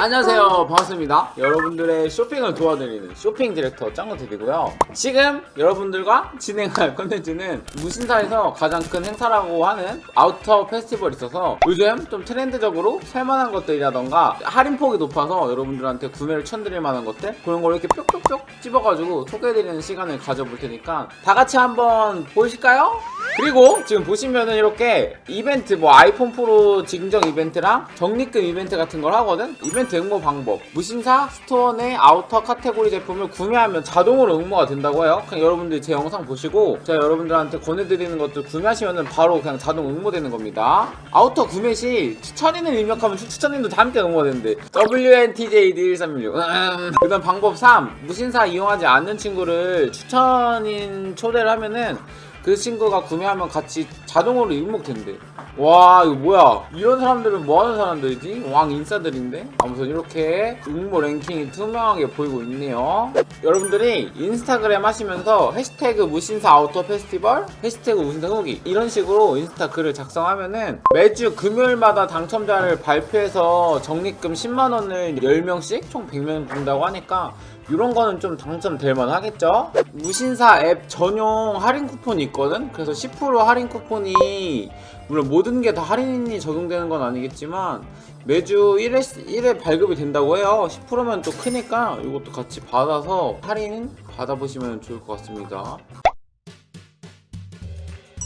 안녕하세요. 반갑습니다. 여러분들의 쇼핑을 도와드리는 쇼핑 디렉터 짱구TV고요. 지금 여러분들과 진행할 컨텐츠는 무신사에서 가장 큰 행사라고 하는 아우터 페스티벌이 있어서 요즘 좀 트렌드적으로 살만한 것들이라던가 할인폭이 높아서 여러분들한테 구매를 추천드릴 만한 것들 그런 걸 이렇게 뾱뾱뾱 집어가지고 소개해드리는 시간을 가져볼 테니까 다 같이 한번 보실까요? 그리고 지금 보시면은 이렇게 이벤트 뭐 아이폰 프로 증정 이벤트랑 적립금 이벤트 같은 걸 하거든? 이벤트 응모 방법. 무신사 내 아우터 카테고리 제품을 구매하면 자동으로 응모가 된다고 해요. 그냥 여러분들이 제 영상 보시고 제가 여러분들한테 권해드리는 것들 구매하시면은 바로 그냥 자동 응모되는 겁니다. 아우터 구매 시 추천인을 입력하면 추- 추천인도 다 함께 응모가 되는데. WNTJD1316 음. 그 다음 방법 3 무신사 이용하지 않는 친구를 추천인 초대를 하면은 그 친구가 구매하면 같이 자동으로 입목된대. 와 이거 뭐야? 이런 사람들은 뭐 하는 사람들이지? 왕 인싸들인데? 아무튼 이렇게 응모 랭킹이 투명하게 보이고 있네요. 여러분들이 인스타그램 하시면서 해시태그 무신사 아우터 페스티벌, 해시태그 무신사 후기 이런 식으로 인스타 글을 작성하면은 매주 금요일마다 당첨자를 발표해서 적립금 10만 원을 10명씩 총 100명 준다고 하니까 이런 거는 좀 당첨될 만 하겠죠? 무신사 앱 전용 할인 쿠폰이 있거든? 그래서 10% 할인 쿠폰이 물론 모든 게 다 할인이 적용되는 건 아니겠지만 매주 1회, 1회 발급이 된다고 해요. 10%면 또 크니까 이것도 같이 받아서 할인 받아보시면 좋을 것 같습니다.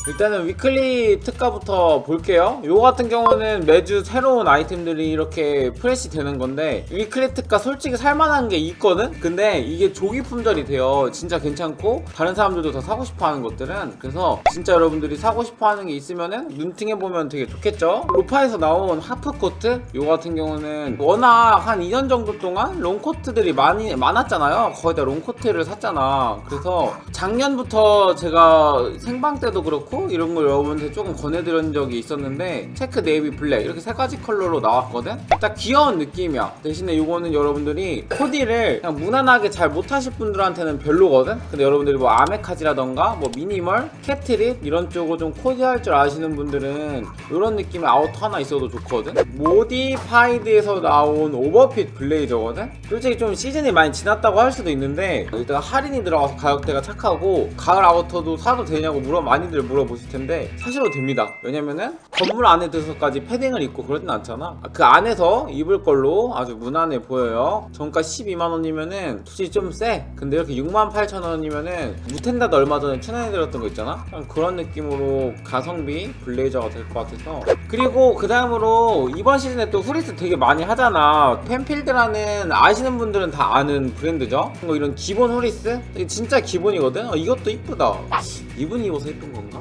일단은 위클리 특가부터 볼게요. 요 같은 경우는 매주 새로운 아이템들이 이렇게 프레시 되는 건데 위클리 특가 솔직히 살만한 게 있거든? 근데 이게 조기 품절이 돼요. 진짜 괜찮고 다른 사람들도 다 사고 싶어 하는 것들은 그래서 진짜 여러분들이 사고 싶어 하는 게 있으면은 눈팅해 보면 되게 좋겠죠? 로파에서 나온 하프 코트 요 같은 경우는 워낙 한 2년 정도 동안 롱코트들이 많이 많았잖아요. 거의 다 롱코트를 샀잖아. 그래서 작년부터 제가 생방 때도 그렇고 이런 걸 여러분한테 조금 권해드린 적이 있었는데 체크 네이비 블랙 이렇게 세 가지 컬러로 나왔거든? 딱 귀여운 느낌이야. 대신에 이거는 여러분들이 코디를 그냥 무난하게 잘 못하실 분들한테는 별로거든? 근데 여러분들이 뭐 아메카지라던가 뭐 미니멀, 캣트립 이런 쪽으로 좀 코디할 줄 아시는 분들은 이런 느낌의 아우터 하나 있어도 좋거든? 모디파이드에서 나온 오버핏 블레이저거든? 솔직히 좀 시즌이 많이 지났다고 할 수도 있는데 일단 할인이 들어가서 가격대가 착하고 가을 아우터도 사도 되냐고 물어 많이들 물어 보실 텐데 사실로 됩니다. 왜냐면은 건물 안에 들어서까지 패딩을 입고 그러진 않잖아. 그 안에서 입을 걸로 아주 무난해 보여요. 정가 12만 원이면은 솔직히 좀 세. 근데 이렇게 6만 8천 원이면은 무텐다도 얼마 전에 추천해 드렸던 거 있잖아. 그런 느낌으로 가성비 블레이저가 될 것 같아서 그리고 그 다음으로 이번 시즌에 또 후리스 되게 많이 하잖아. 펜필드라는 아시는 분들은 다 아는 브랜드죠. 뭐 이런 기본 후리스 진짜 기본이거든. 어, 이것도 이쁘다. 이분이 입어서 이쁜 건가?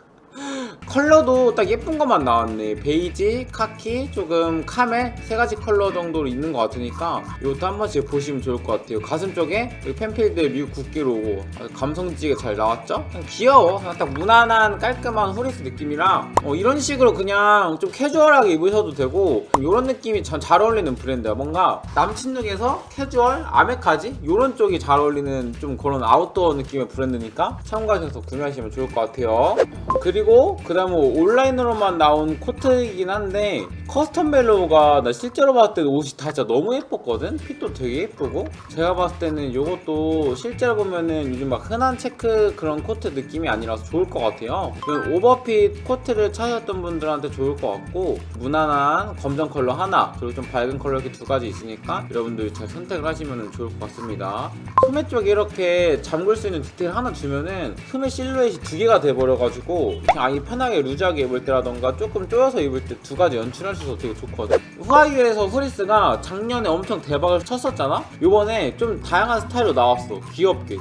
컬러도 딱 예쁜 것만 나왔네. 베이지, 카키, 조금 카멜 세 가지 컬러 정도로 있는 것 같으니까 이것도 한 번씩 보시면 좋을 것 같아요. 가슴 쪽에 펜필드 미국 국기 로고 감성지게 잘 나왔죠? 그냥 귀여워. 그냥 딱 무난한 깔끔한 후리스 느낌이랑 어, 이런 식으로 그냥 좀 캐주얼하게 입으셔도 되고 이런 느낌이 전잘 어울리는 브랜드야. 뭔가 남친룩에서 캐주얼, 아메카지 이런 쪽이 잘 어울리는 좀 그런 아웃도어 느낌의 브랜드니까 참고하셔서 구매하시면 좋을 것 같아요. 그리고 그다음 뭐 온라인으로만 나온 코트이긴 한데 커스텀 벨로우가 나 실제로 봤을 때 옷이 다 진짜 너무 예뻤거든? 핏도 되게 예쁘고? 제가 봤을 때는 이것도 실제로 보면은 요즘 막 흔한 체크 그런 코트 느낌이 아니라서 좋을 것 같아요. 그 오버핏 코트를 찾았던 분들한테 좋을 것 같고 무난한 검정 컬러 하나 그리고 좀 밝은 컬러 이렇게 두 가지 있으니까 여러분들이 잘 선택을 하시면 좋을 것 같습니다. 소매 쪽에 이렇게 잠글 수 있는 디테일 하나 주면은 소매 실루엣이 두 개가 돼버려가지고 그냥 아예 편하게 루즈하게 입을 때라던가 조금 조여서 입을 때 두 가지 연출할 수 있어서 되게 좋거든. 후아이에서 후리스가 작년에 엄청 대박을 쳤었잖아? 요번에 좀 다양한 스타일로 나왔어. 귀엽게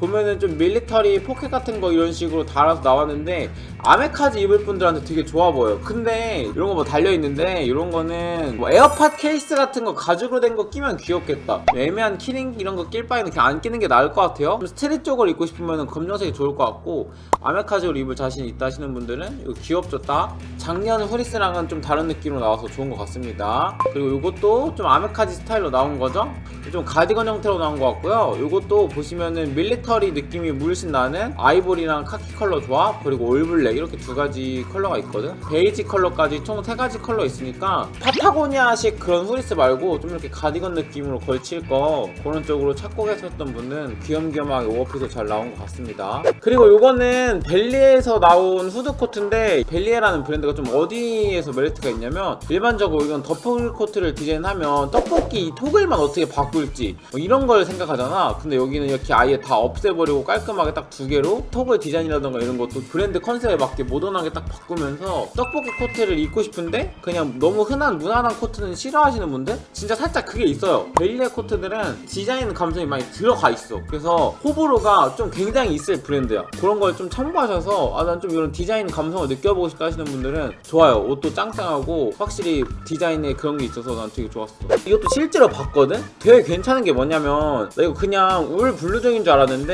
보면은 좀 밀리터리 포켓 같은 거 이런 식으로 달아서 나왔는데 아메카지 입을 분들한테 되게 좋아 보여. 근데 이런 거 뭐 달려 있는데 이런 거는 뭐 에어팟 케이스 같은 거 가죽으로 된 거 끼면 귀엽겠다. 애매한 키링 이런 거 낄 바에는 그냥 안 끼는 게 나을 것 같아요. 좀 스트릿 쪽을 입고 싶으면 검정색이 좋을 것 같고 아메카지로 입을 자신 있다 하시는 분들은 이거 귀엽죠 딱. 작년 후리스랑은 좀 다른 느낌으로 나와서 좋은 것 같습니다. 그리고 이것도 좀 아메카지 스타일로 나온 거죠. 좀 가디건 형태로 나온 것 같고요. 이것도 보시면은 밀리터 밀리터리 느낌이 물씬 나는 아이보리랑 카키 컬러 조합 그리고 올블랙 이렇게 두 가지 컬러가 있거든. 베이지 컬러까지 총 세 가지 컬러 있으니까 파타고니아식 그런 후리스 말고 좀 이렇게 가디건 느낌으로 걸칠 거 그런 쪽으로 찾고 계셨던 분은 귀염귀염하게 오버핏도 잘 나온 것 같습니다. 그리고 요거는 벨리에서 나온 후드 코트인데 벨리에라는 브랜드가 좀 어디에서 메리트가 있냐면 일반적으로 이건 더플 코트를 디자인하면 떡볶이 이 톡을만 어떻게 바꿀지 뭐 이런 걸 생각하잖아. 근데 여기는 이렇게 아예 다 없애버리고 깔끔하게 딱 두 개로 톡을 디자인이라던가 이런 것도 브랜드 컨셉에 맞게 모던하게 딱 바꾸면서 떡볶이 코트를 입고 싶은데 그냥 너무 흔한 무난한 코트는 싫어하시는 분들? 진짜 살짝 그게 있어요. 벨리에 코트들은 디자인 감성이 많이 들어가 있어. 그래서 호불호가 좀 굉장히 있을 브랜드야. 그런 걸 좀 참고하셔서 아 난 좀 이런 디자인 감성을 느껴보고 싶다 하시는 분들은 좋아요. 옷도 짱짱하고 확실히 디자인에 그런 게 있어서 난 되게 좋았어. 이것도 실제로 봤거든? 되게 괜찮은 게 뭐냐면 나 이거 그냥 울 블루종인 줄 알았는데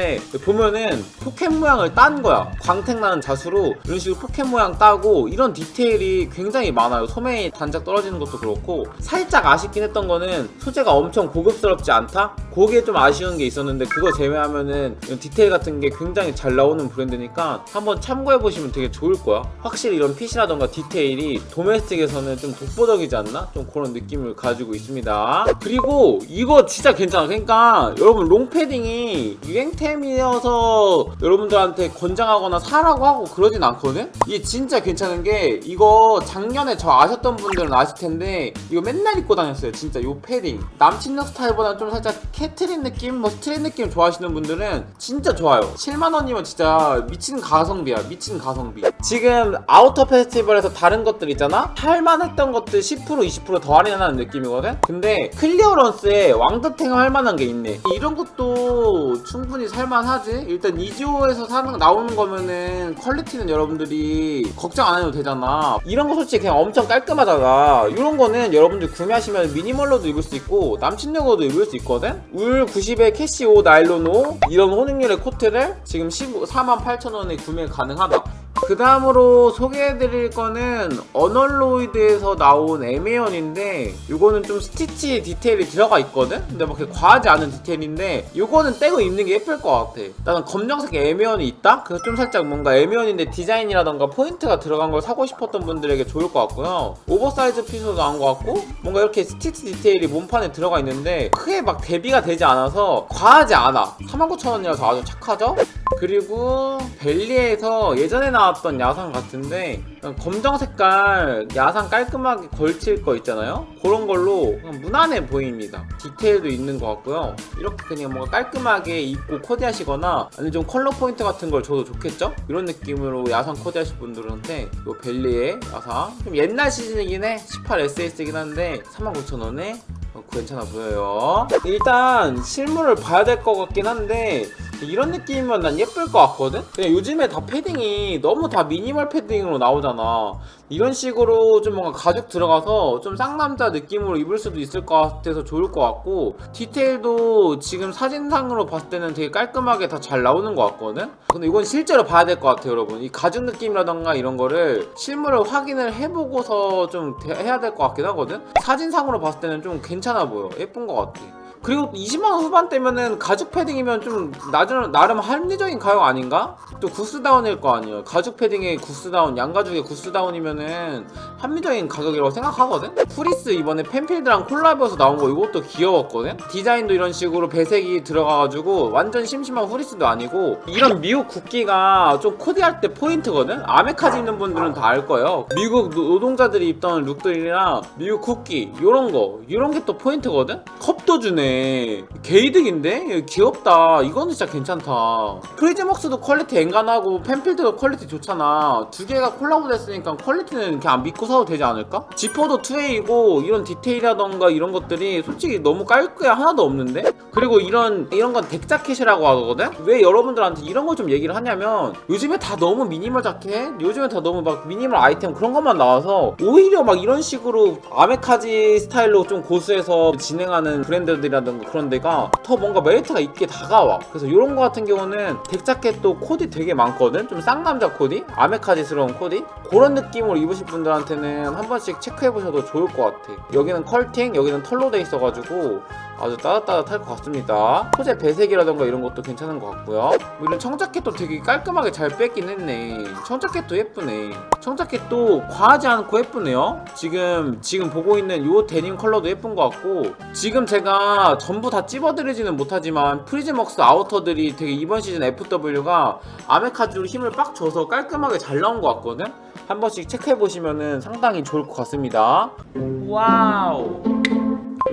보면은 포켓 모양을 딴 거야. 광택 나는 자수로 이런 식으로 포켓 모양 따고 이런 디테일이 굉장히 많아요. 소매에 단짝 떨어지는 것도 그렇고. 살짝 아쉽긴 했던 거는 소재가 엄청 고급스럽지 않다? 그게 좀 아쉬운 게 있었는데 그거 제외하면은 이런 디테일 같은 게 굉장히 잘 나오는 브랜드니까 한번 참고해 보시면 되게 좋을 거야. 확실히 이런 핏이라던가 디테일이 도메스틱에서는 좀 독보적이지 않나? 좀 그런 느낌을 가지고 있습니다. 그리고 이거 진짜 괜찮아. 그러니까 여러분 롱패딩이 유행템 이어서 여러분들한테 권장하거나 사라고 하고 그러진 않거든? 이게 진짜 괜찮은 게 이거 작년에 저 아셨던 분들은 아실 텐데 이거 맨날 입고 다녔어요 진짜 요 패딩 남친룩 스타일보다는 좀 살짝 캐트린 느낌? 뭐 스트릿 느낌 좋아하시는 분들은 진짜 좋아요 7만원이면 진짜 미친 가성비야 미친 가성비 지금 아우터 페스티벌에서 다른 것들 있잖아? 할만했던 것들 10% 20%더 할인하는 느낌이거든? 근데 클리어런스에 왕드탱을 할 만한 게 있네 이런 것도 충분히 살만하지? 일단 이지오에서 사는 나오는 거면은 퀄리티는 여러분들이 걱정 안 해도 되잖아. 이런 거 솔직히 그냥 엄청 깔끔하잖아. 이런 거는 여러분들 구매하시면 미니멀로도 입을 수 있고 남친용으로도 입을 수 있거든? 울 90에 캐시 5 나일론 5 이런 혼익률의 코트를 지금 14만 8천원에 구매 가능하다 그 다음으로 소개해드릴 거는 어널로이드에서 나온 에메언인데 이거는 좀 스티치 디테일이 들어가 있거든? 근데 막 그렇게 과하지 않은 디테일인데 이거는 떼고 입는 게 예쁠 것 같아 나는 검정색 에메언이 있다? 그래서 좀 살짝 뭔가 에메언인데 디자인이라던가 포인트가 들어간 걸 사고 싶었던 분들에게 좋을 것 같고요 오버사이즈 핏으로 나온 것 같고 뭔가 이렇게 스티치 디테일이 몸판에 들어가 있는데 크게 막 대비가 되지 않아서 과하지 않아 49,000원이라서 아주 착하죠? 그리고 벨리에서 예전에 나왔던 야상 같은데 검정 색깔 야상 깔끔하게 걸칠 거 있잖아요? 그런 걸로 무난해 보입니다. 디테일도 있는 것 같고요. 이렇게 그냥 뭔가 깔끔하게 입고 코디하시거나 아니면 좀 컬러 포인트 같은 걸 줘도 좋겠죠? 이런 느낌으로 야상 코디하실 분들한테 이 벨리의 야상. 좀 옛날 시즌이긴 해. 18SS이긴 한데 39,000원에 어, 괜찮아 보여요. 일단 실물을 봐야 될 것 같긴 한데 이런 느낌이면 난 예쁠 것 같거든? 그냥 요즘에 다 패딩이 너무 다 미니멀 패딩으로 나오잖아. 이런 식으로 좀 뭔가 가죽 들어가서 좀 쌍남자 느낌으로 입을 수도 있을 것 같아서 좋을 것 같고 디테일도 지금 사진상으로 봤을 때는 되게 깔끔하게 다 잘 나오는 것 같거든? 근데 이건 실제로 봐야 될 것 같아요 여러분 이 가죽 느낌이라던가 이런 거를 실물을 확인을 해보고서 좀 대- 해야 될 것 같긴 하거든? 사진상으로 봤을 때는 좀 괜찮아 보여 예쁜 것 같아 그리고 20만원 후반대면은 가죽 패딩이면 좀 나름, 나름 합리적인 가격 아닌가? 또 구스다운일 거 아니에요 가죽 패딩에 구스다운 양가죽에 구스다운이면은 합리적인 가격이라고 생각하거든? 프리스 이번에 펜필드랑 콜라보해서 나온 거 이것도 귀여웠거든? 디자인도 이런 식으로 배색이 들어가가지고 완전 심심한 후리스도 아니고 이런 미국 국기가 좀 코디할 때 포인트거든? 아메카지 입는 분들은 다 알 거예요 미국 노- 노동자들이 입던 룩들이랑 미국 국기 요런 거 이런 게 또 포인트거든? 컵도 주네 게이득인데? 귀엽다 이거는 진짜 괜찮다 프리즈먹스도 퀄리티 앵간하고 펜필드도 퀄리티 좋잖아 두 개가 콜라보 됐으니까 퀄리티는 그냥 믿고 사도 되지 않을까? 지퍼도 2A이고 이런 디테일이라던가 이런 것들이 솔직히 너무 깔끔해 하나도 없는데? 그리고 이런 이런 건 덱 자켓이라고 하거든? 왜 여러분들한테 이런 걸 좀 얘기를 하냐면 요즘에 다 너무 미니멀 자켓? 요즘에 다 너무 막 미니멀 아이템 그런 것만 나와서 오히려 막 이런 식으로 아메카지 스타일로 좀 고수해서 진행하는 브랜드들이라 든가 그런 데가 더 뭔가 메리트가 있게 다가와 그래서 이런 거 같은 경우는 덱 자켓도 코디 되게 많거든? 좀 쌍남자 코디? 아메카지스러운 코디? 그런 느낌으로 입으실 분들한테는 한 번씩 체크해 보셔도 좋을 것 같아 여기는 컬팅 여기는 털로 돼 있어가지고 아주 따뜻따뜻할 것 같습니다. 소재 배색이라던가 이런 것도 괜찮은 것 같고요. 뭐 이런 청자켓도 되게 깔끔하게 잘 뺐긴 했네. 청자켓도 예쁘네. 청자켓도 과하지 않고 예쁘네요. 지금 지금 보고 있는 요 데님 컬러도 예쁜 것 같고 지금 제가 전부 다 찝어드리지는 못하지만 프리즈먹스 아우터들이 되게 이번 시즌 FW가 아메카즈로 힘을 빡 줘서 깔끔하게 잘 나온 것 같거든. 한 번씩 체크해 보시면은 상당히 좋을 것 같습니다. 와우.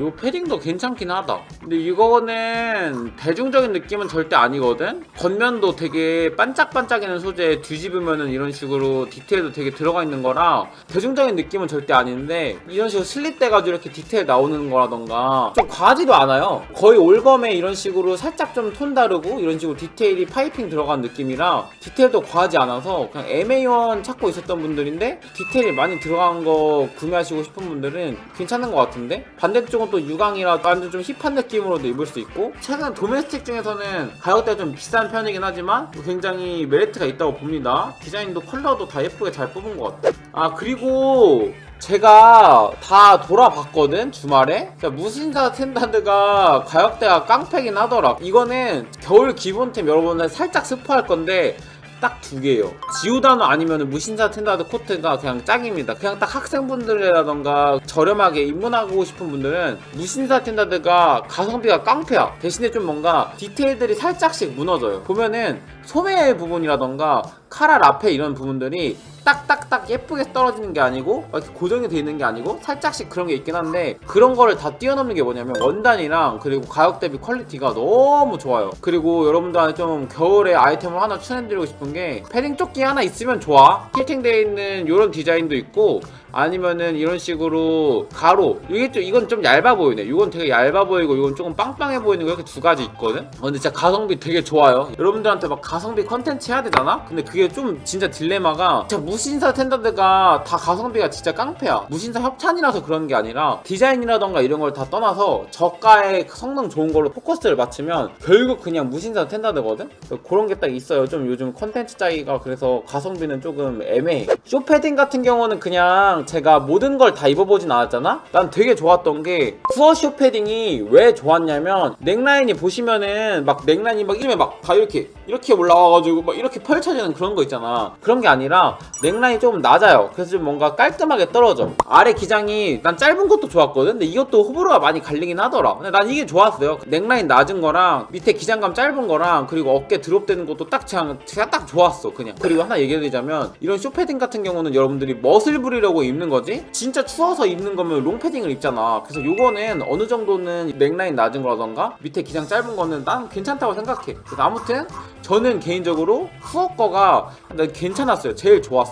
이 패딩도 괜찮긴 하다. 근데 이거는 대중적인 느낌은 절대 아니거든. 겉면도 되게 반짝반짝이는 소재에 뒤집으면은 이런 식으로 디테일도 되게 들어가 있는 거라 대중적인 느낌은 절대 아닌데 이런 식으로 슬립돼가지고 이렇게 디테일 나오는 거라던가 좀 과하지도 않아요. 거의 올검에 이런 식으로 살짝 좀 톤 다르고 이런 식으로 디테일이 파이핑 들어간 느낌이라 디테일도 과하지 않아서 그냥 MA1 찾고 있었던 분들인데 디테일이 많이 들어간 거 구매하시고 싶은 분들은 괜찮은 것 같은데 반대쪽은 또 유광이라 완전 좀 힙한 느낌으로도 입을 수 있고. 최근 도메스틱 중에서는 가격대가 좀 비싼 편이긴 하지만 굉장히 메리트가 있다고 봅니다. 디자인도 컬러도 다 예쁘게 잘 뽑은 것 같아 아 그리고 제가 다 돌아봤거든 주말에. 그러니까 무신사 텐다드가 가격대가 깡패긴 하더라. 이거는 겨울 기본템 여러분들 살짝 스포할 건데 딱 두 개예요. 지오다노 아니면 무신사 텐다드 코트가 그냥 짱입니다. 그냥 딱 학생분들이라던가 저렴하게 입문하고 싶은 분들은 무신사 텐다드가 가성비가 깡패야. 대신에 좀 뭔가 디테일들이 살짝씩 무너져요. 보면은 소매 부분이라던가 카라 라페 이런 부분들이 딱딱 딱 예쁘게 떨어지는 게 아니고 막 이렇게 고정이 돼 있는 게 아니고 살짝씩 그런 게 있긴 한데 그런 거를 다 뛰어넘는 게 뭐냐면 원단이랑 그리고 가격 대비 퀄리티가 너무 좋아요. 그리고 여러분들한테 좀 겨울에 아이템을 하나 추천해드리고 싶은 게 패딩 조끼 하나 있으면 좋아. 힐팅되어 있는 이런 디자인도 있고 아니면은 이런 식으로 가로. 이게 좀 이건 좀 얇아 보이네. 이건 되게 얇아 보이고 이건 조금 빵빵해 보이는 거 이렇게 두 가지 있거든? 어, 근데 진짜 가성비 되게 좋아요. 여러분들한테 막 가성비 컨텐츠 해야 되잖아? 근데 그게 좀 진짜 딜레마가 진짜 무신사 텐더드가 다 가성비가 진짜 깡패야. 무신사 협찬이라서 그런 게 아니라 디자인이라던가 이런 걸 다 떠나서 저가의 성능 좋은 걸로 포커스를 맞추면 결국 그냥 무신사 텐더드거든? 그런 게 딱 있어요. 좀 요즘 컨텐츠 짜기가 그래서 가성비는 조금 애매해. 쇼패딩 같은 경우는 그냥 제가 모든 걸 다 입어보진 않았잖아? 난 되게 좋았던 게 후어 쇼 패딩이 왜 좋았냐면 넥라인이 보시면은 막 넥라인이 막 이러면 막다 이렇게 이렇게 올라와가지고 막 이렇게 펼쳐지는 그런 거 있잖아. 그런 게 아니라 넥라인이 조금 낮아요. 그래서 좀 뭔가 깔끔하게 떨어져. 아래 기장이 난 짧은 것도 좋았거든. 근데 이것도 호불호가 많이 갈리긴 하더라. 근데 난 이게 좋았어요. 넥라인 낮은 거랑 밑에 기장감 짧은 거랑 그리고 어깨 드롭되는 것도 딱 제가 딱 좋았어 그냥. 그리고 하나 얘기해드리자면 이런 쇼패딩 같은 경우는 여러분들이 멋을 부리려고 입는 거지? 진짜 추워서 입는 거면 롱패딩을 입잖아. 그래서 요거는 어느 정도는 넥라인 낮은 거라던가 밑에 기장 짧은 거는 난 괜찮다고 생각해. 그래서 아무튼 저는 개인적으로 후어 거가 난 괜찮았어요. 제일 좋았어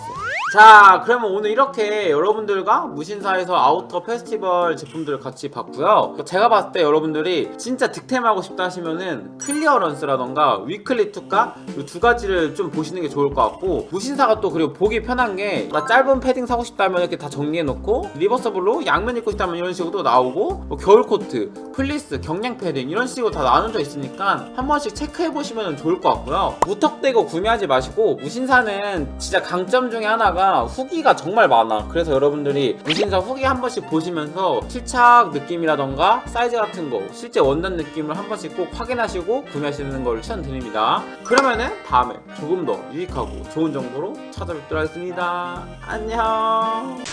자 그러면 오늘 이렇게 여러분들과 무신사에서 아우터 페스티벌 제품들을 같이 봤고요. 제가 봤을 때 여러분들이 진짜 득템하고 싶다 하시면은 클리어런스라던가 위클리 투가 이 두 가지를 좀 보시는 게 좋을 것 같고 무신사가 또 그리고 보기 편한 게 나 짧은 패딩 사고 싶다면 이렇게 다 정리해 놓고 리버서블로 양면 입고 싶다면 이런 식으로 나오고 뭐 겨울 코트 플리스 경량 패딩 이런 식으로 다 나눠져 있으니까 한 번씩 체크해 보시면 좋을 것 같고요. 무턱대고 구매하지 마시고 무신사는 진짜 강점 중에 하나 가 후기가 정말 많아. 그래서 여러분들이 무신사 후기 한 번씩 보시면서 실착 느낌이라던가 사이즈 같은 거 실제 원단 느낌을 한 번씩 꼭 확인하시고 구매하시는 걸 추천드립니다. 그러면은 다음에 조금 더 유익하고 좋은 정보로 찾아뵙도록 하겠습니다. 안녕